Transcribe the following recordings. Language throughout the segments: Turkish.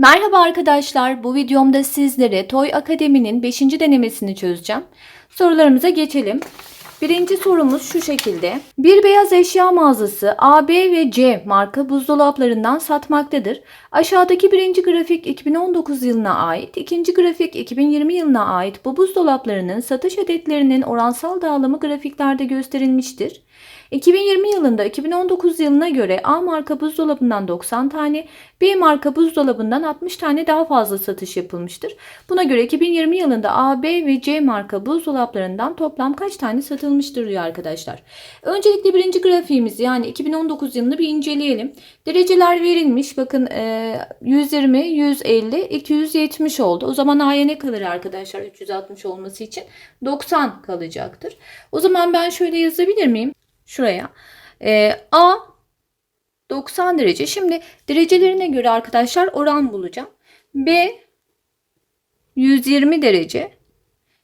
Merhaba arkadaşlar. Bu videomda sizlere Toy Akademi'nin 5. denemesini çözeceğim. Sorularımıza geçelim. Birinci sorumuz şu şekilde. Bir beyaz eşya mağazası A, B ve C marka buzdolaplarından satmaktadır. Aşağıdaki birinci grafik 2019 yılına ait, ikinci grafik 2020 yılına ait bu buzdolaplarının satış adetlerinin oransal dağılımı grafiklerde gösterilmiştir. 2020 yılında 2019 yılına göre A marka buzdolabından 90 tane, B marka buzdolabından 60 tane daha fazla satış yapılmıştır. Buna göre 2020 yılında A, B ve C marka buzdolaplarından toplam kaç tane satılmıştır diyor arkadaşlar. Öncelikle birinci grafiğimizi yani 2019 yılını bir inceleyelim. Dereceler verilmiş. Bakın e, 120, 150, 270 oldu. O zaman A'ya ne kalır arkadaşlar 360 olması için? 90 kalacaktır. O zaman ben şöyle yazabilir miyim? Şuraya. E, A 90 derece. Şimdi derecelerine göre arkadaşlar oran bulacağım. B 120 derece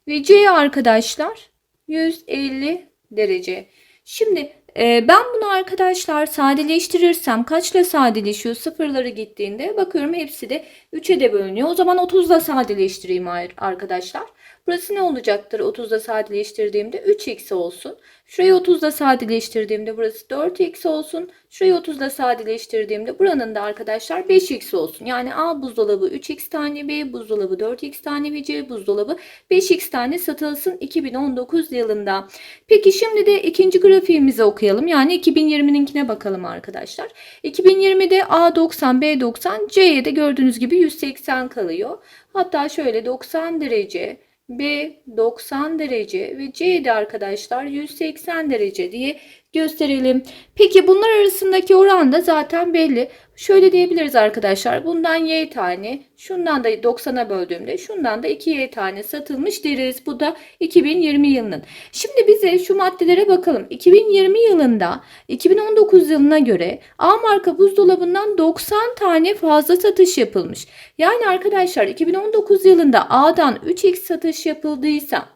ve C arkadaşlar 150 derece. Şimdi e, ben bunu arkadaşlar sadeleştirirsem kaçla sadeleşiyor? Sıfırları gittiğinde bakıyorum hepsi de 3'e de bölünüyor. O zaman 30'la sadeleştireyim arkadaşlar. Burası ne olacaktır 30'da sadeleştirdiğimde? 3x olsun. Şurayı 30'da sadeleştirdiğimde burası 4x olsun. Şurayı 30'da sadeleştirdiğimde buranın da arkadaşlar 5x olsun. Yani A buzdolabı 3x tane, B buzdolabı 4x tane ve C buzdolabı 5x tane satılsın 2019 yılında. Peki şimdi de ikinci grafiğimizi okuyalım. Yani 2020'ninkine bakalım arkadaşlar. 2020'de A 90, B 90, C'ye de gördüğünüz gibi 180 kalıyor. Hatta şöyle 90 derece, B 90 derece ve C de arkadaşlar 180 derece diye gösterelim. Peki bunlar arasındaki oran da zaten belli. Şöyle diyebiliriz arkadaşlar. Bundan y tane, şundan da 90'a böldüğümde şundan da 2y tane satılmış deriz. Bu da 2020 yılının. Şimdi bize şu maddelere bakalım. 2020 yılında 2019 yılına göre A marka buzdolabından 90 tane fazla satış yapılmış. Yani arkadaşlar 2019 yılında A'dan 3x satış yapıldıysa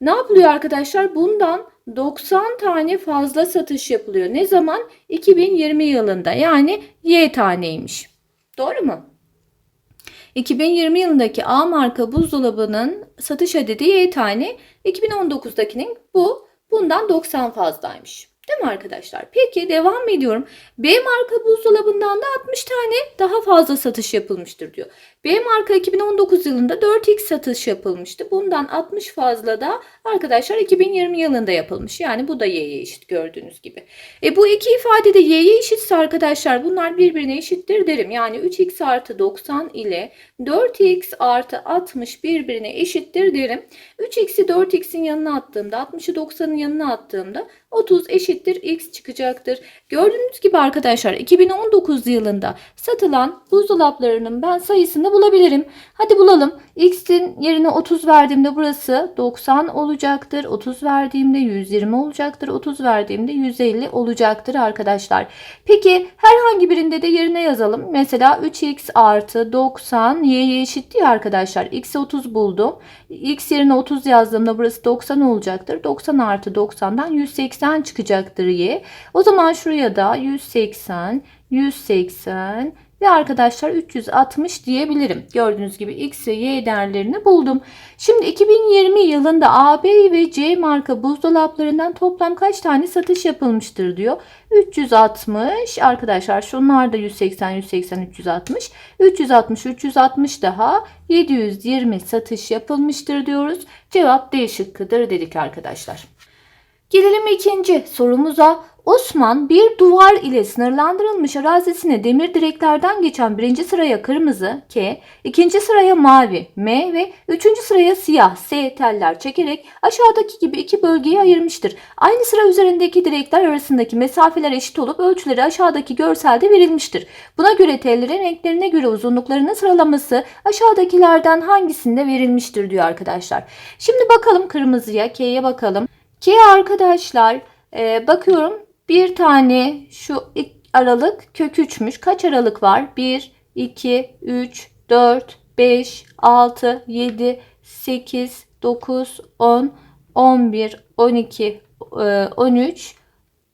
ne yapılıyor arkadaşlar? Bundan 90 tane fazla satış yapılıyor. Ne zaman? 2020 yılında. Yani Y taneymiş. Doğru mu? 2020 yılındaki A marka buzdolabının satış adedi Y tane. 2019'dakinin bu. Bundan 90 fazlaymış. Değil mi arkadaşlar? Peki devam ediyorum. B marka buzdolabından da 60 tane daha fazla satış yapılmıştır diyor. B marka 2019 yılında 4x satış yapılmıştı. Bundan 60 fazla da arkadaşlar 2020 yılında yapılmış. Yani bu da y'ye eşit gördüğünüz gibi. E bu iki ifade de y'ye eşitse arkadaşlar bunlar birbirine eşittir derim. Yani 3x artı 90 ile 4x artı 60 birbirine eşittir derim. 3x'i 4x'in yanına attığımda 60'ı 90'ın yanına attığımda 30 eşittir x çıkacaktır. Gördüğünüz gibi arkadaşlar 2019 yılında satılan buzdolaplarının ben sayısını bulabilirim. Hadi bulalım. X'in yerine 30 verdiğimde burası 90 olacaktır. 30 verdiğimde 120 olacaktır. 30 verdiğimde 150 olacaktır arkadaşlar. Peki herhangi birinde de yerine yazalım. Mesela 3x artı 90 y'ye eşit diye arkadaşlar. X'i 30 buldum. X yerine 30 yazdığımda burası 90 olacaktır. 90 artı 90'dan 180 çıkacaktır y. O zaman şuraya da 180, 180 ve arkadaşlar 360 diyebilirim. Gördüğünüz gibi X ve Y değerlerini buldum. Şimdi 2020 yılında A, B ve C marka buzdolaplarından toplam kaç tane satış yapılmıştır diyor. 360 arkadaşlar şunlar da 180, 180, 360. 360, 360 daha 720 satış yapılmıştır diyoruz. Cevap D şıkkıdır dedik arkadaşlar. Gelelim ikinci sorumuza. Osman bir duvar ile sınırlandırılmış arazisine demir direklerden geçen birinci sıraya kırmızı K, ikinci sıraya mavi M ve üçüncü sıraya siyah S teller çekerek aşağıdaki gibi iki bölgeye ayırmıştır. Aynı sıra üzerindeki direkler arasındaki mesafeler eşit olup ölçüleri aşağıdaki görselde verilmiştir. Buna göre tellerin renklerine göre uzunluklarının sıralaması aşağıdakilerden hangisinde verilmiştir diyor arkadaşlar. Şimdi bakalım kırmızıya K'ye bakalım. K arkadaşlar e, bakıyorum bir tane şu aralık kök 3'müş. Kaç aralık var? 1, 2, 3, 4, 5, 6, 7, 8, 9, 10, 11, 12, 13,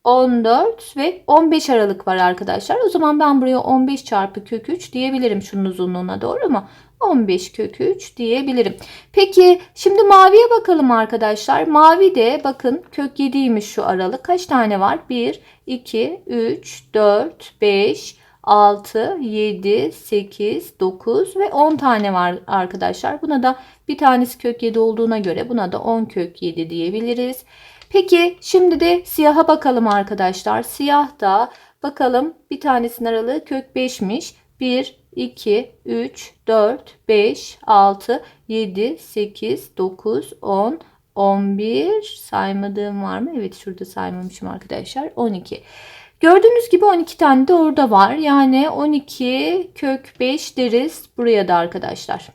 14 ve 15 aralık var arkadaşlar. O zaman ben buraya 15 çarpı kök 3 diyebilirim şunun uzunluğuna doğru mu? 15 kök 3 diyebilirim. Peki şimdi maviye bakalım arkadaşlar. Mavi de bakın kök 7'ymiş şu aralık. Kaç tane var? 1, 2, 3, 4, 5, 6, 7, 8, 9 ve 10 tane var arkadaşlar. Buna da bir tanesi kök 7 olduğuna göre buna da 10 kök 7 diyebiliriz. Peki şimdi de siyaha bakalım arkadaşlar. Siyah da bakalım bir tanesinin aralığı kök 5'miş. 1, 2, 3, 4, 5, 6, 7, 8, 9, 10, 11 saymadığım var mı? Evet şurada saymamışım arkadaşlar. 12. Gördüğünüz gibi 12 tane de orada var. Yani 12 kök 5 deriz buraya da arkadaşlar.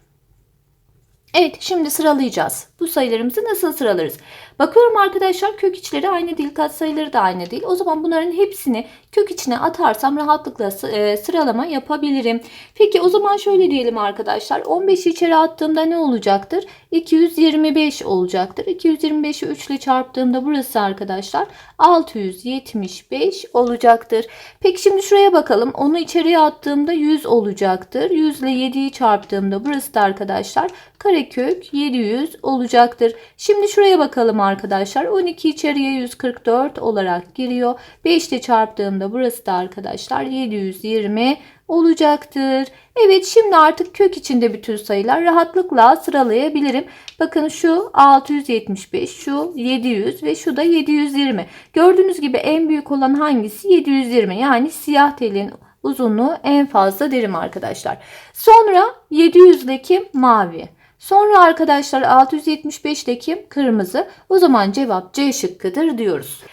Evet şimdi sıralayacağız. Bu sayılarımızı nasıl sıralarız? Bakıyorum arkadaşlar kök içleri aynı değil, katsayıları da aynı değil. O zaman bunların hepsini kök içine atarsam rahatlıkla e, sıralama yapabilirim. Peki o zaman şöyle diyelim arkadaşlar. 15'i içeri attığımda ne olacaktır? 225 olacaktır. 225'i 3 ile çarptığımda burası arkadaşlar 675 olacaktır. Peki şimdi şuraya bakalım. Onu içeriye attığımda 100 olacaktır. 100 ile 7'yi çarptığımda burası da arkadaşlar karekök 700 olacaktır. Şimdi şuraya bakalım arkadaşlar. 12 içeriye 144 olarak giriyor. 5 ile çarptığımda burası da arkadaşlar 720 olacaktır. Evet şimdi artık kök içinde bütün sayılar rahatlıkla sıralayabilirim. Bakın şu 675, şu 700 ve şu da 720. Gördüğünüz gibi en büyük olan hangisi? 720 yani siyah telin uzunluğu en fazla derim arkadaşlar. Sonra 700'deki mavi. Sonra arkadaşlar 675'teki kırmızı. O zaman cevap C şıkkıdır diyoruz.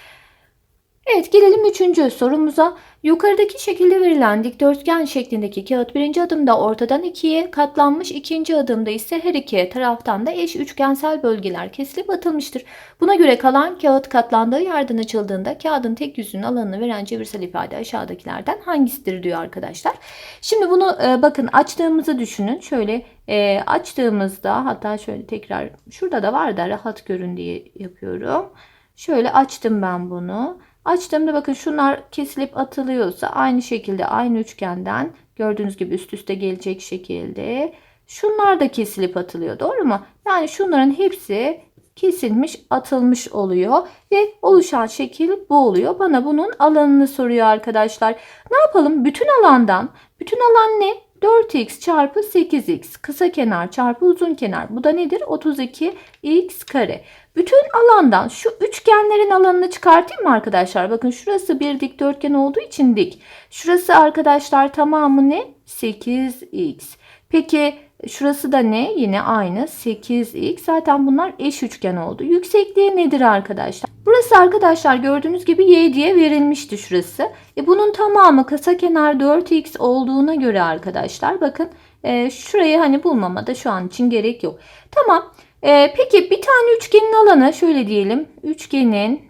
Evet gelelim üçüncü sorumuza. Yukarıdaki şekilde verilen dikdörtgen şeklindeki kağıt birinci adımda ortadan ikiye katlanmış, ikinci adımda ise her iki taraftan da eş üçgensel bölgeler kesilip atılmıştır. Buna göre kalan kağıt katlandığı yerden açıldığında kağıdın tek yüzünün alanını veren çevirsel ifade aşağıdakilerden hangisidir diyor arkadaşlar. Şimdi bunu e, bakın açtığımızı düşünün. Şöyle e, açtığımızda hatta şöyle tekrar şurada da var da rahat görün diye yapıyorum. Şöyle açtım ben bunu. Açtığımda bakın şunlar kesilip atılıyorsa aynı şekilde aynı üçgenden gördüğünüz gibi üst üste gelecek şekilde şunlar da kesilip atılıyor. Doğru mu? Yani şunların hepsi kesilmiş atılmış oluyor ve oluşan şekil bu oluyor. Bana bunun alanını soruyor arkadaşlar. Ne yapalım? Bütün alandan bütün alan ne? 4x çarpı 8x kısa kenar çarpı uzun kenar. Bu da nedir? 32x kare. Bütün alandan şu üçgenlerin alanını çıkartayım mı arkadaşlar? Bakın şurası bir dikdörtgen olduğu için dik. Şurası arkadaşlar tamamı ne? 8x. Peki şurası da ne? Yine aynı 8x. Zaten bunlar eş üçgen oldu. Yüksekliği nedir arkadaşlar? Burası arkadaşlar gördüğünüz gibi y diye verilmişti şurası. E bunun tamamı kısa kenar 4x olduğuna göre arkadaşlar bakın e, şurayı hani bulmama da şu an için gerek yok. Tamam. E, peki bir tane üçgenin alanı şöyle diyelim. Üçgenin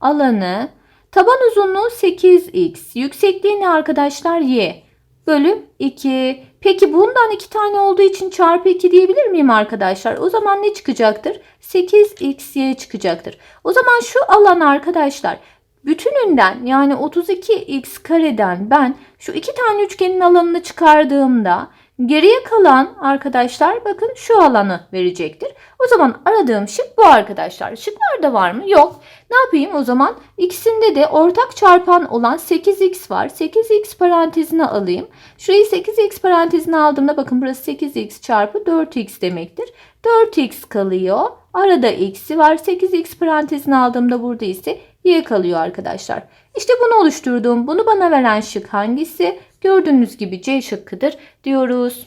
alanı taban uzunluğu 8x. Yüksekliği ne arkadaşlar? y bölü 2. Peki bundan iki tane olduğu için çarpı 2 diyebilir miyim arkadaşlar? O zaman ne çıkacaktır? 8xy çıkacaktır. O zaman şu alan arkadaşlar bütününden yani 32x kareden ben şu iki tane üçgenin alanını çıkardığımda Geriye kalan arkadaşlar bakın şu alanı verecektir. O zaman aradığım şık bu arkadaşlar. Şıklarda var mı? Yok. Ne yapayım o zaman? İkisinde de ortak çarpan olan 8x var. 8x parantezine alayım. Şurayı 8x parantezine aldığımda bakın burası 8x çarpı 4x demektir. 4x kalıyor. Arada x'i var. 8x parantezine aldığımda burada ise y kalıyor arkadaşlar. İşte bunu oluşturduğum, bunu bana veren şık hangisi? Gördüğünüz gibi C şıkkıdır diyoruz.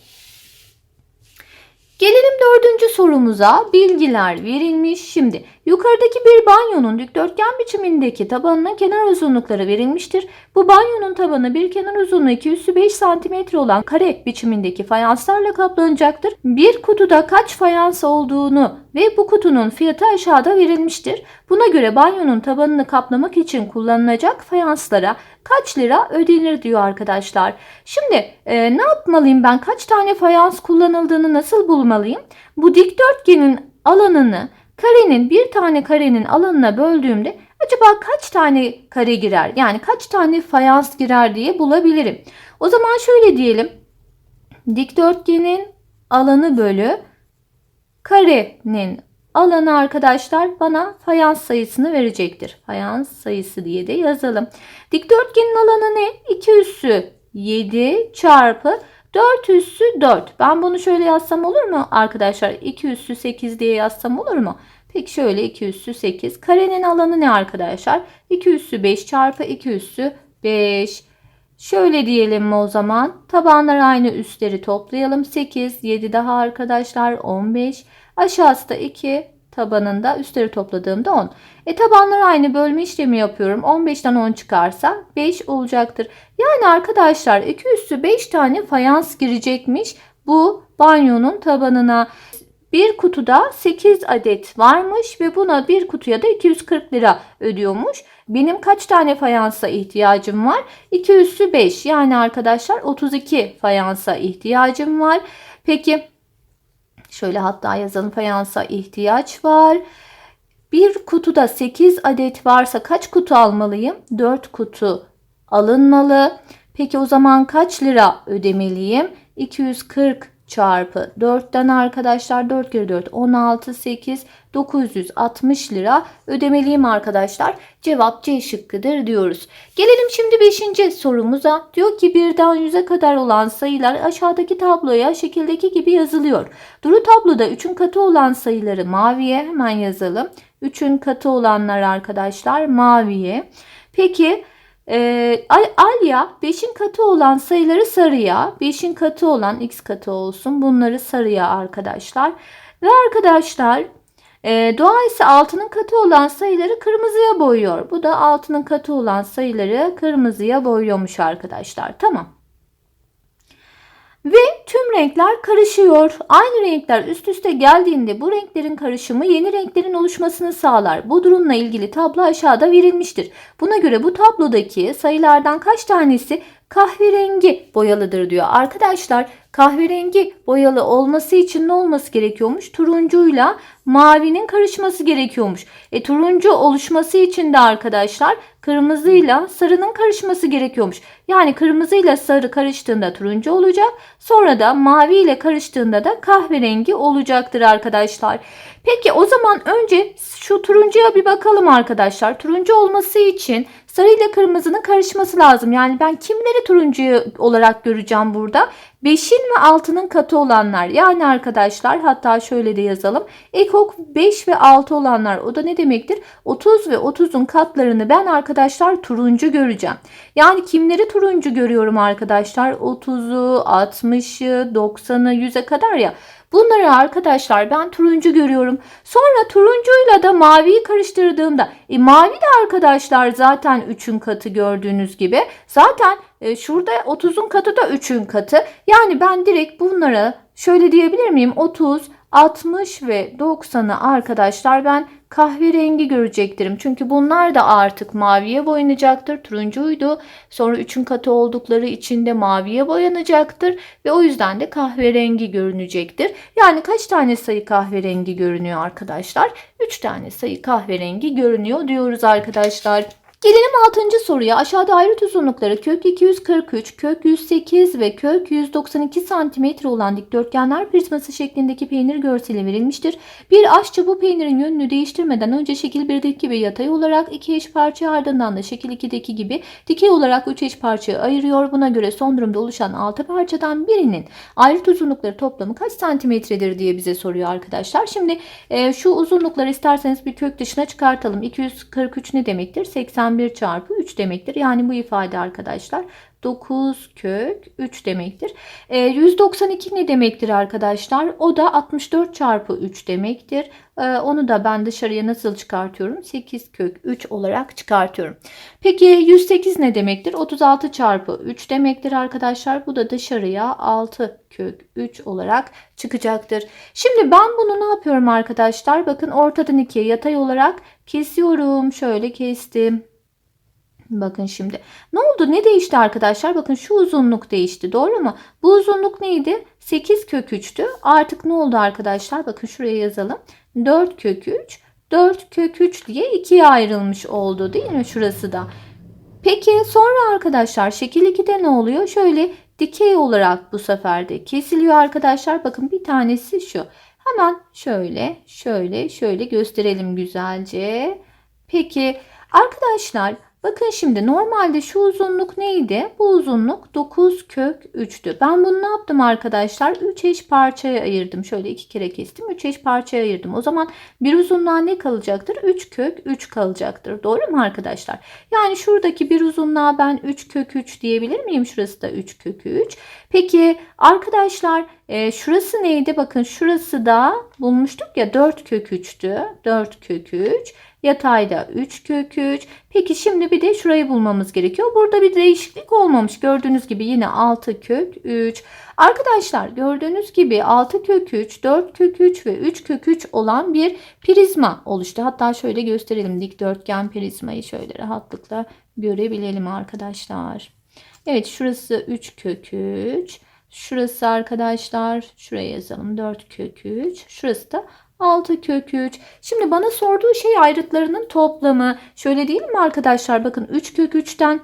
Gelelim dördüncü sorumuza. Bilgiler verilmiş. Şimdi yukarıdaki bir banyonun dikdörtgen biçimindeki tabanının kenar uzunlukları verilmiştir. Bu banyonun tabanı bir kenar uzunluğu 2 üssü 5 cm olan kare biçimindeki fayanslarla kaplanacaktır. Bir kutuda kaç fayans olduğunu ve bu kutunun fiyatı aşağıda verilmiştir. Buna göre banyonun tabanını kaplamak için kullanılacak fayanslara kaç lira ödenir diyor arkadaşlar. Şimdi e, ne yapmalıyım ben? Kaç tane fayans kullanıldığını nasıl bulmalıyım? Bu dikdörtgenin alanını karenin bir tane karenin alanına böldüğümde Acaba kaç tane kare girer? Yani kaç tane fayans girer diye bulabilirim. O zaman şöyle diyelim. Dikdörtgenin alanı bölü karenin alanı arkadaşlar bana fayans sayısını verecektir. Fayans sayısı diye de yazalım. Dikdörtgenin alanı ne? 2 üssü 7 çarpı 4 üssü 4. Ben bunu şöyle yazsam olur mu arkadaşlar? 2 üssü 8 diye yazsam olur mu? Peki şöyle 2 üssü 8. Karenin alanı ne arkadaşlar? 2 üssü 5 çarpı 2 üssü 5. Şöyle diyelim mi o zaman? Tabanlar aynı üstleri toplayalım. 8, 7 daha arkadaşlar 15. Aşağısı da 2 tabanında üstleri topladığımda 10. E tabanlar aynı bölme işlemi yapıyorum. 15'ten 10 çıkarsa 5 olacaktır. Yani arkadaşlar 2 üssü 5 tane fayans girecekmiş bu banyonun tabanına. Bir kutuda 8 adet varmış ve buna bir kutuya da 240 lira ödüyormuş. Benim kaç tane fayansa ihtiyacım var? 2 üssü 5 yani arkadaşlar 32 fayansa ihtiyacım var. Peki şöyle hatta yazalım fayansa ihtiyaç var. Bir kutuda 8 adet varsa kaç kutu almalıyım? 4 kutu alınmalı. Peki o zaman kaç lira ödemeliyim? 240 çarpı 4'ten arkadaşlar 4 kere 4 16 8 960 lira ödemeliyim arkadaşlar. Cevap C şıkkıdır diyoruz. Gelelim şimdi 5. sorumuza. Diyor ki birden 100'e kadar olan sayılar aşağıdaki tabloya şekildeki gibi yazılıyor. Duru tabloda 3'ün katı olan sayıları maviye hemen yazalım. 3'ün katı olanlar arkadaşlar maviye. Peki e, Alya 5'in katı olan sayıları sarıya, 5'in katı olan x katı olsun bunları sarıya arkadaşlar. Ve arkadaşlar e, doğa ise 6'nın katı olan sayıları kırmızıya boyuyor. Bu da 6'nın katı olan sayıları kırmızıya boyuyormuş arkadaşlar. Tamam. Ve tüm renkler karışıyor. Aynı renkler üst üste geldiğinde bu renklerin karışımı yeni renklerin oluşmasını sağlar. Bu durumla ilgili tablo aşağıda verilmiştir. Buna göre bu tablodaki sayılardan kaç tanesi kahverengi boyalıdır diyor. Arkadaşlar kahverengi boyalı olması için ne olması gerekiyormuş? Turuncuyla mavinin karışması gerekiyormuş. E turuncu oluşması için de arkadaşlar kırmızıyla sarının karışması gerekiyormuş. Yani kırmızıyla sarı karıştığında turuncu olacak. Sonra da mavi ile karıştığında da kahverengi olacaktır arkadaşlar. Peki o zaman önce şu turuncuya bir bakalım arkadaşlar. Turuncu olması için sarı ile kırmızının karışması lazım. Yani ben kimleri turuncu olarak göreceğim burada? 5'in ve 6'nın katı olanlar. Yani arkadaşlar hatta şöyle de yazalım. Ekok 5 ve 6 olanlar. O da ne demektir? 30 ve 30'un katlarını ben arkadaşlar turuncu göreceğim. Yani kimleri turuncu görüyorum arkadaşlar? 30'u, 60'ı, 90'ı, 100'e kadar ya. Bunları arkadaşlar ben turuncu görüyorum. Sonra turuncuyla da maviyi karıştırdığımda e, mavi de arkadaşlar zaten 3'ün katı gördüğünüz gibi. Zaten e, şurada 30'un katı da 3'ün katı. Yani ben direkt bunlara şöyle diyebilir miyim? 30, 60 ve 90'ı arkadaşlar ben kahverengi görecektirim. Çünkü bunlar da artık maviye boyanacaktır. Turuncuydu. Sonra 3'ün katı oldukları için de maviye boyanacaktır. Ve o yüzden de kahverengi görünecektir. Yani kaç tane sayı kahverengi görünüyor arkadaşlar? 3 tane sayı kahverengi görünüyor diyoruz arkadaşlar. Gelelim 6. soruya. Aşağıda ayrıt uzunlukları kök 243, kök 108 ve kök 192 cm olan dikdörtgenler prizması şeklindeki peynir görseli verilmiştir. Bir aşçı bu peynirin yönünü değiştirmeden önce şekil 1'deki gibi yatay olarak iki eş parçaya ardından da şekil 2'deki gibi dikey olarak 3 eş parçaya ayırıyor. Buna göre son durumda oluşan 6 parçadan birinin ayrıt uzunlukları toplamı kaç santimetredir diye bize soruyor arkadaşlar. Şimdi e, şu uzunlukları isterseniz bir kök dışına çıkartalım. 243 ne demektir? 80 81 çarpı 3 demektir. Yani bu ifade arkadaşlar 9 kök 3 demektir. E, 192 ne demektir arkadaşlar? O da 64 çarpı 3 demektir. E, onu da ben dışarıya nasıl çıkartıyorum? 8 kök 3 olarak çıkartıyorum. Peki 108 ne demektir? 36 çarpı 3 demektir arkadaşlar. Bu da dışarıya 6 kök 3 olarak çıkacaktır. Şimdi ben bunu ne yapıyorum arkadaşlar? Bakın ortadan ikiye yatay olarak kesiyorum. Şöyle kestim. Bakın şimdi. Ne oldu? Ne değişti arkadaşlar? Bakın şu uzunluk değişti. Doğru mu? Bu uzunluk neydi? 8 kök 3'tü. Artık ne oldu arkadaşlar? Bakın şuraya yazalım. 4 kök 3 4 kök 3 diye ikiye ayrılmış oldu değil mi şurası da? Peki sonra arkadaşlar şekil 2'de ne oluyor? Şöyle dikey olarak bu sefer de kesiliyor arkadaşlar. Bakın bir tanesi şu. Hemen şöyle şöyle şöyle gösterelim güzelce. Peki arkadaşlar bakın şimdi normalde şu uzunluk neydi? Bu uzunluk 9 kök 3'tü. Ben bunu ne yaptım arkadaşlar? 3 eş parçaya ayırdım. Şöyle iki kere kestim. 3 eş parçaya ayırdım. O zaman bir uzunluğa ne kalacaktır? 3 kök 3 kalacaktır. Doğru mu arkadaşlar? Yani şuradaki bir uzunluğa ben 3 kök 3 diyebilir miyim? Şurası da 3 kök 3. Peki arkadaşlar e, şurası neydi? Bakın şurası da bulmuştuk ya 4 kök 3'tü. 4 kök 3. Yatayda 3 kök 3. Peki şimdi bir de şurayı bulmamız gerekiyor. Burada bir değişiklik olmamış. Gördüğünüz gibi yine 6 kök 3. Arkadaşlar gördüğünüz gibi 6 kök 3, 4 kök 3 ve 3 kök 3 olan bir prizma oluştu. Hatta şöyle gösterelim dikdörtgen prizmayı şöyle rahatlıkla görebilelim arkadaşlar. Evet şurası 3 kök 3. Şurası arkadaşlar şuraya yazalım 4 kök 3. Şurası da 6 kök 3. Şimdi bana sorduğu şey ayrıtlarının toplamı. Şöyle değil mi arkadaşlar? Bakın 3 kök 3'ten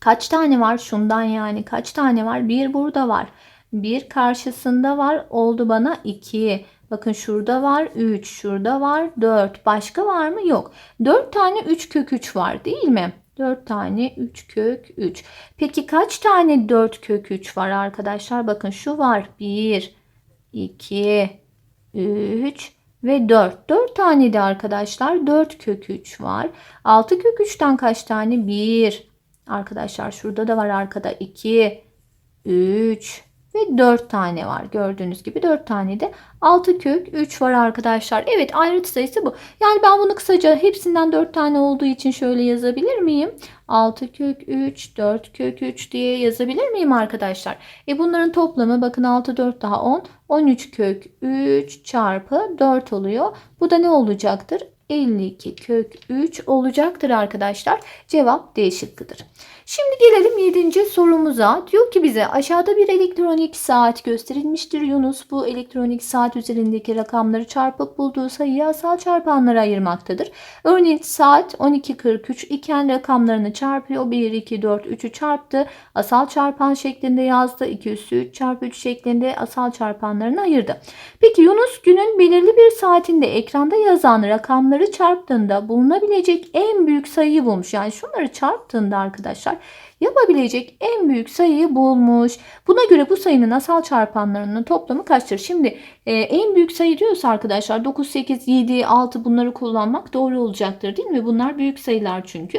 kaç tane var? Şundan yani kaç tane var? 1 burada var. 1 karşısında var. Oldu bana 2. Bakın şurada var 3. Şurada var 4. Başka var mı? Yok. 4 tane 3 kök 3 var değil mi? 4 tane 3 kök 3. Peki kaç tane 4 kök 3 var arkadaşlar? Bakın şu var. 1, 2, 3 ve 4. 4 tane de arkadaşlar 4 kök 3 var. 6 kök 3'ten kaç tane? 1. Arkadaşlar şurada da var arkada 2, 3 ve 4 tane var. Gördüğünüz gibi 4 tane de 6 kök 3 var arkadaşlar. Evet ayrıt sayısı bu. Yani ben bunu kısaca hepsinden 4 tane olduğu için şöyle yazabilir miyim? 6 kök 3, 4 kök 3 diye yazabilir miyim arkadaşlar? E bunların toplamı bakın 6, 4 daha 10. 13 kök 3 çarpı 4 oluyor. Bu da ne olacaktır? 52 kök 3 olacaktır arkadaşlar. Cevap D şıkkıdır. Şimdi gelelim 7. sorumuza. Diyor ki bize aşağıda bir elektronik saat gösterilmiştir. Yunus bu elektronik saat üzerindeki rakamları çarpıp bulduğu sayıyı asal çarpanlara ayırmaktadır. Örneğin saat 12.43 iken rakamlarını çarpıyor. 1, 2, 4, 3'ü çarptı. Asal çarpan şeklinde yazdı. 2 üssü 3 çarpı 3 şeklinde asal çarpanlarını ayırdı. Peki Yunus günün belirli bir saatinde ekranda yazan rakamları çarptığında bulunabilecek en büyük sayıyı bulmuş. Yani şunları çarptığında arkadaşlar yapabilecek en büyük sayıyı bulmuş. Buna göre bu sayının asal çarpanlarının toplamı kaçtır? Şimdi e, en büyük sayı diyorsa arkadaşlar 9, 8, 7, 6 bunları kullanmak doğru olacaktır değil mi? Bunlar büyük sayılar çünkü.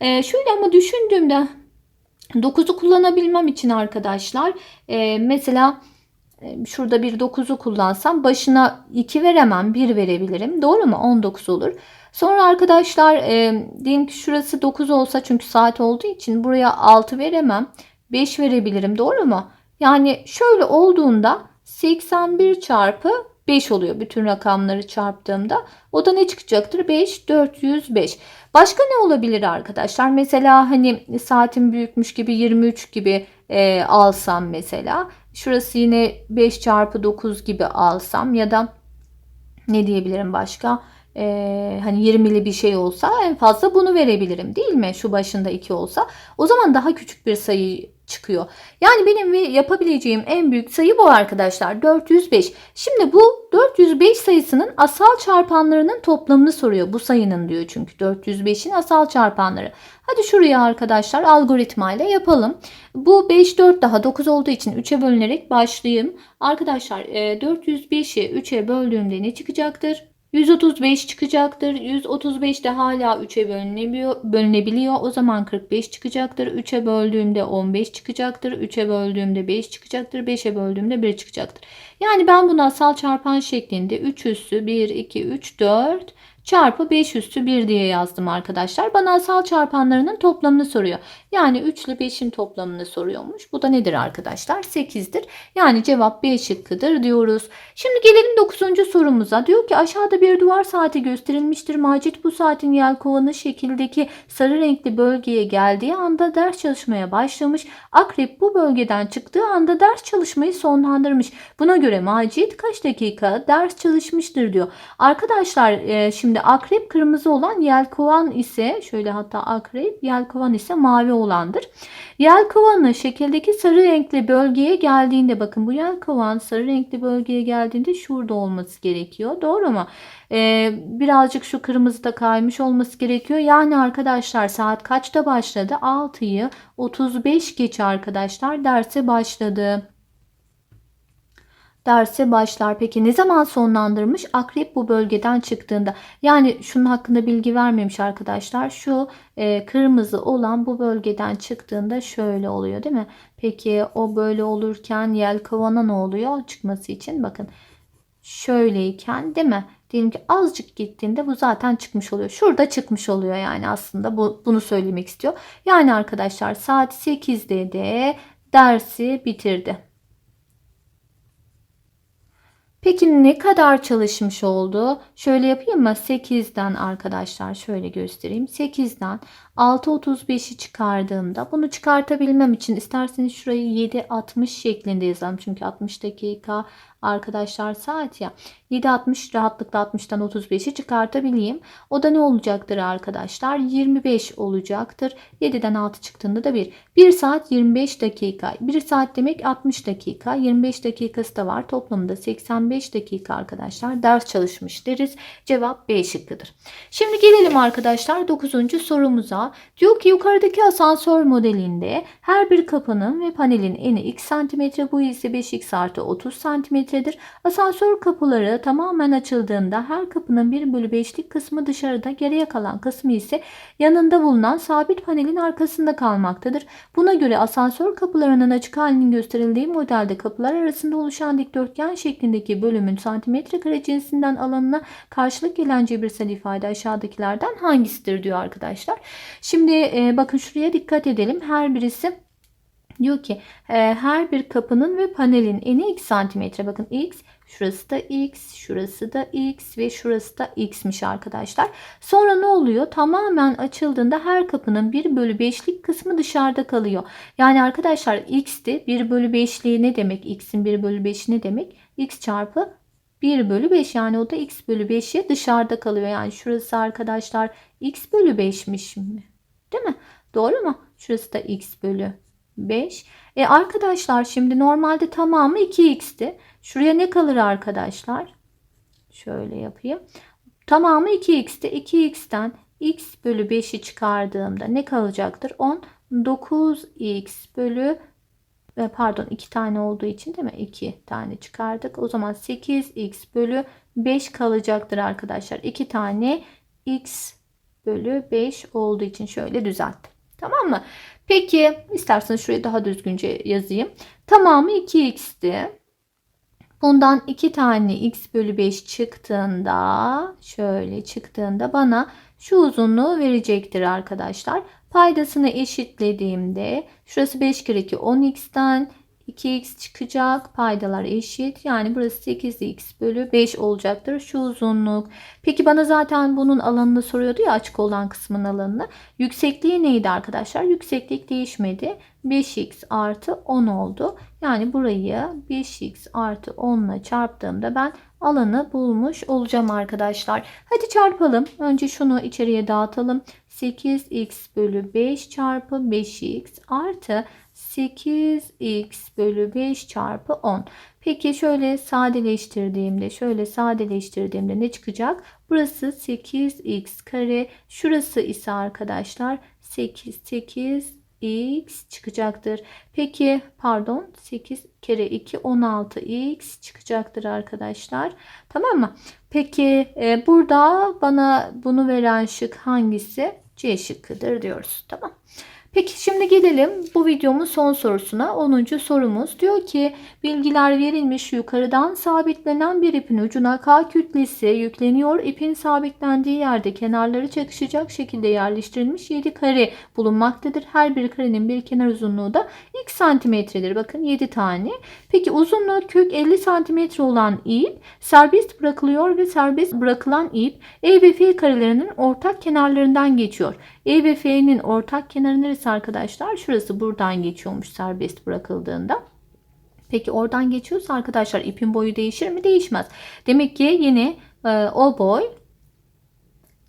E, şöyle ama düşündüğümde 9'u kullanabilmem için arkadaşlar e, mesela şurada bir 9'u kullansam başına 2 veremem 1 verebilirim. Doğru mu? 19 olur. Sonra arkadaşlar e, diyelim ki şurası 9 olsa çünkü saat olduğu için buraya 6 veremem. 5 verebilirim. Doğru mu? Yani şöyle olduğunda 81 çarpı 5 oluyor bütün rakamları çarptığımda. O da ne çıkacaktır? 5, 405. Başka ne olabilir arkadaşlar? Mesela hani saatin büyükmüş gibi 23 gibi e, alsam mesela. Şurası yine 5 çarpı 9 gibi alsam ya da ne diyebilirim başka? Ee, hani 20'li bir şey olsa en fazla bunu verebilirim değil mi? Şu başında 2 olsa. O zaman daha küçük bir sayı çıkıyor. Yani benim yapabileceğim en büyük sayı bu arkadaşlar. 405. Şimdi bu 405 sayısının asal çarpanlarının toplamını soruyor. Bu sayının diyor çünkü 405'in asal çarpanları. Hadi şuraya arkadaşlar algoritmayla yapalım. Bu 5, 4 daha 9 olduğu için 3'e bölünerek başlayayım. Arkadaşlar 405'i 3'e böldüğümde ne çıkacaktır? 135 çıkacaktır. 135 de hala 3'e bölünebiliyor. O zaman 45 çıkacaktır. 3'e böldüğümde 15 çıkacaktır. 3'e böldüğümde 5 çıkacaktır. 5'e böldüğümde 1 çıkacaktır. Yani ben bunu asal çarpan şeklinde 3 üssü 1, 2, 3, 4 çarpı 5 üstü 1 diye yazdım arkadaşlar. Bana asal çarpanlarının toplamını soruyor. Yani 3 ile 5'in toplamını soruyormuş. Bu da nedir arkadaşlar? 8'dir. Yani cevap B şıkkıdır diyoruz. Şimdi gelelim 9. sorumuza. Diyor ki aşağıda bir duvar saati gösterilmiştir. Macit bu saatin yelkovanı şekildeki sarı renkli bölgeye geldiği anda ders çalışmaya başlamış. Akrep bu bölgeden çıktığı anda ders çalışmayı sonlandırmış. Buna göre Macit kaç dakika ders çalışmıştır diyor. Arkadaşlar şimdi Şimdi akrep kırmızı olan yelkovan ise şöyle hatta akrep yelkovan ise mavi olandır. Yelkovanı şekildeki sarı renkli bölgeye geldiğinde bakın bu yelkovan sarı renkli bölgeye geldiğinde şurada olması gerekiyor. Doğru mu? Ee, birazcık şu kırmızıda kaymış olması gerekiyor. Yani arkadaşlar saat kaçta başladı? 6'yı 35 geç arkadaşlar derse başladı derse başlar. Peki ne zaman sonlandırmış? Akrep bu bölgeden çıktığında. Yani şunun hakkında bilgi vermemiş arkadaşlar. Şu e, kırmızı olan bu bölgeden çıktığında şöyle oluyor değil mi? Peki o böyle olurken yelkovana ne oluyor? Çıkması için bakın şöyleyken değil mi? Diyelim ki azıcık gittiğinde bu zaten çıkmış oluyor. Şurada çıkmış oluyor yani aslında bu, bunu söylemek istiyor. Yani arkadaşlar saat 8'de de dersi bitirdi. Peki ne kadar çalışmış oldu? Şöyle yapayım mı? 8'den arkadaşlar şöyle göstereyim. 8'den 6.35'i çıkardığımda bunu çıkartabilmem için isterseniz şurayı 7.60 şeklinde yazalım. Çünkü 60 dakika arkadaşlar saat ya. 7.60 rahatlıkla 60'tan 35'i çıkartabileyim. O da ne olacaktır arkadaşlar? 25 olacaktır. 7'den 6 çıktığında da 1. 1 saat 25 dakika. 1 saat demek 60 dakika. 25 dakikası da var. Toplamda 85 dakika arkadaşlar ders çalışmış deriz. Cevap B şıkkıdır. Şimdi gelelim arkadaşlar 9. sorumuza. Diyor ki yukarıdaki asansör modelinde her bir kapının ve panelin eni x santimetre bu ise 5x artı 30 santimetredir. Asansör kapıları tamamen açıldığında her kapının 1 bölü 5'lik kısmı dışarıda geriye kalan kısmı ise yanında bulunan sabit panelin arkasında kalmaktadır. Buna göre asansör kapılarının açık halinin gösterildiği modelde kapılar arasında oluşan dikdörtgen şeklindeki bölümün santimetre kare cinsinden alanına karşılık gelen cebirsel ifade aşağıdakilerden hangisidir diyor arkadaşlar. Şimdi e, bakın şuraya dikkat edelim. Her birisi diyor ki e, her bir kapının ve panelin eni x santimetre. Bakın x Şurası da x, şurası da x ve şurası da x'miş arkadaşlar. Sonra ne oluyor? Tamamen açıldığında her kapının 1 bölü 5'lik kısmı dışarıda kalıyor. Yani arkadaşlar x'ti. 1 bölü 5'liği ne demek? x'in 1 bölü 5'i ne demek? x çarpı 1 bölü 5 yani o da x bölü 5'i dışarıda kalıyor. Yani şurası arkadaşlar x bölü 5'miş mi? Değil mi? Doğru mu? Şurası da x bölü 5. E arkadaşlar şimdi normalde tamamı 2x'ti. Şuraya ne kalır arkadaşlar? Şöyle yapayım. Tamamı 2x'ti. 2x'ten x bölü 5'i çıkardığımda ne kalacaktır? 10. 9x bölü e, pardon 2 tane olduğu için değil mi? 2 tane çıkardık. O zaman 8x bölü 5 kalacaktır arkadaşlar. 2 tane x bölü 5 olduğu için şöyle düzelttim. Tamam mı? Peki isterseniz şurayı daha düzgünce yazayım. Tamamı 2x'ti. Bundan 2 tane x bölü 5 çıktığında şöyle çıktığında bana şu uzunluğu verecektir arkadaşlar. Paydasını eşitlediğimde şurası 5 kere 2 10x'ten 2x çıkacak. Paydalar eşit. Yani burası 8x bölü 5 olacaktır. Şu uzunluk. Peki bana zaten bunun alanını soruyordu ya açık olan kısmın alanını. Yüksekliği neydi arkadaşlar? Yükseklik değişmedi. 5x artı 10 oldu. Yani burayı 5x artı 10 ile çarptığımda ben alanı bulmuş olacağım arkadaşlar. Hadi çarpalım. Önce şunu içeriye dağıtalım. 8x bölü 5 çarpı 5x artı 8x bölü 5 çarpı 10. Peki şöyle sadeleştirdiğimde şöyle sadeleştirdiğimde ne çıkacak? Burası 8x kare. Şurası ise arkadaşlar 8 8 x çıkacaktır. Peki pardon 8 kere 2 16 x çıkacaktır arkadaşlar. Tamam mı? Peki e, burada bana bunu veren şık hangisi? C şıkkıdır diyoruz. Tamam. Peki şimdi gelelim bu videomun son sorusuna. 10. sorumuz diyor ki bilgiler verilmiş yukarıdan sabitlenen bir ipin ucuna K kütlesi yükleniyor. İpin sabitlendiği yerde kenarları çakışacak şekilde yerleştirilmiş 7 kare bulunmaktadır. Her bir karenin bir kenar uzunluğu da x santimetredir. Bakın 7 tane. Peki uzunluğu kök 50 santimetre olan ip serbest bırakılıyor ve serbest bırakılan ip E ve F karelerinin ortak kenarlarından geçiyor. E ve F'nin ortak kenarı neresi arkadaşlar? Şurası buradan geçiyormuş serbest bırakıldığında. Peki oradan geçiyorsa arkadaşlar ipin boyu değişir mi? Değişmez. Demek ki yine e, o boy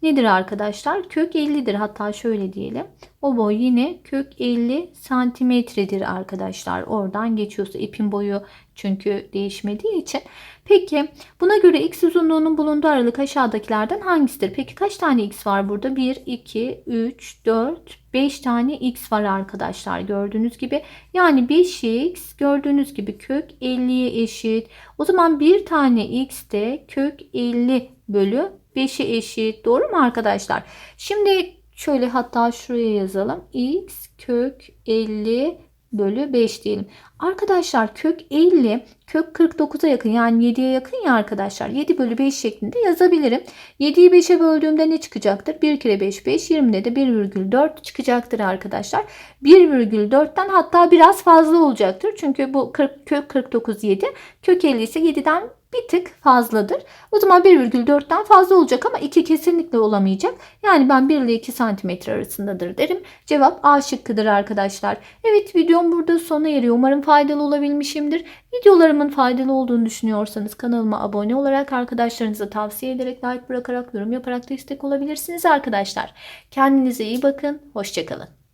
nedir arkadaşlar? Kök 50'dir. Hatta şöyle diyelim. O boy yine kök 50 santimetredir arkadaşlar. Oradan geçiyorsa ipin boyu çünkü değişmediği için. Peki buna göre x uzunluğunun bulunduğu aralık aşağıdakilerden hangisidir? Peki kaç tane x var burada? 1, 2, 3, 4, 5 tane x var arkadaşlar gördüğünüz gibi. Yani 5x gördüğünüz gibi kök 50'ye eşit. O zaman bir tane x de kök 50 bölü 5'e eşit. Doğru mu arkadaşlar? Şimdi şöyle hatta şuraya yazalım. x kök 50 bölü 5 diyelim. Arkadaşlar kök 50 kök 49'a yakın yani 7'ye yakın ya arkadaşlar. 7 bölü 5 şeklinde yazabilirim. 7'yi 5'e böldüğümde ne çıkacaktır? 1 kere 5 5 20'de de 1,4 çıkacaktır arkadaşlar. 1,4'ten hatta biraz fazla olacaktır. Çünkü bu 40, kök 49 7 kök 50 ise 7'den bir tık fazladır. O zaman 1,4'ten fazla olacak ama 2 kesinlikle olamayacak. Yani ben 1 ile 2 santimetre arasındadır derim. Cevap A şıkkıdır arkadaşlar. Evet videom burada sona eriyor. Umarım faydalı olabilmişimdir. Videolarımın faydalı olduğunu düşünüyorsanız kanalıma abone olarak arkadaşlarınıza tavsiye ederek like bırakarak yorum yaparak destek olabilirsiniz arkadaşlar. Kendinize iyi bakın. Hoşçakalın.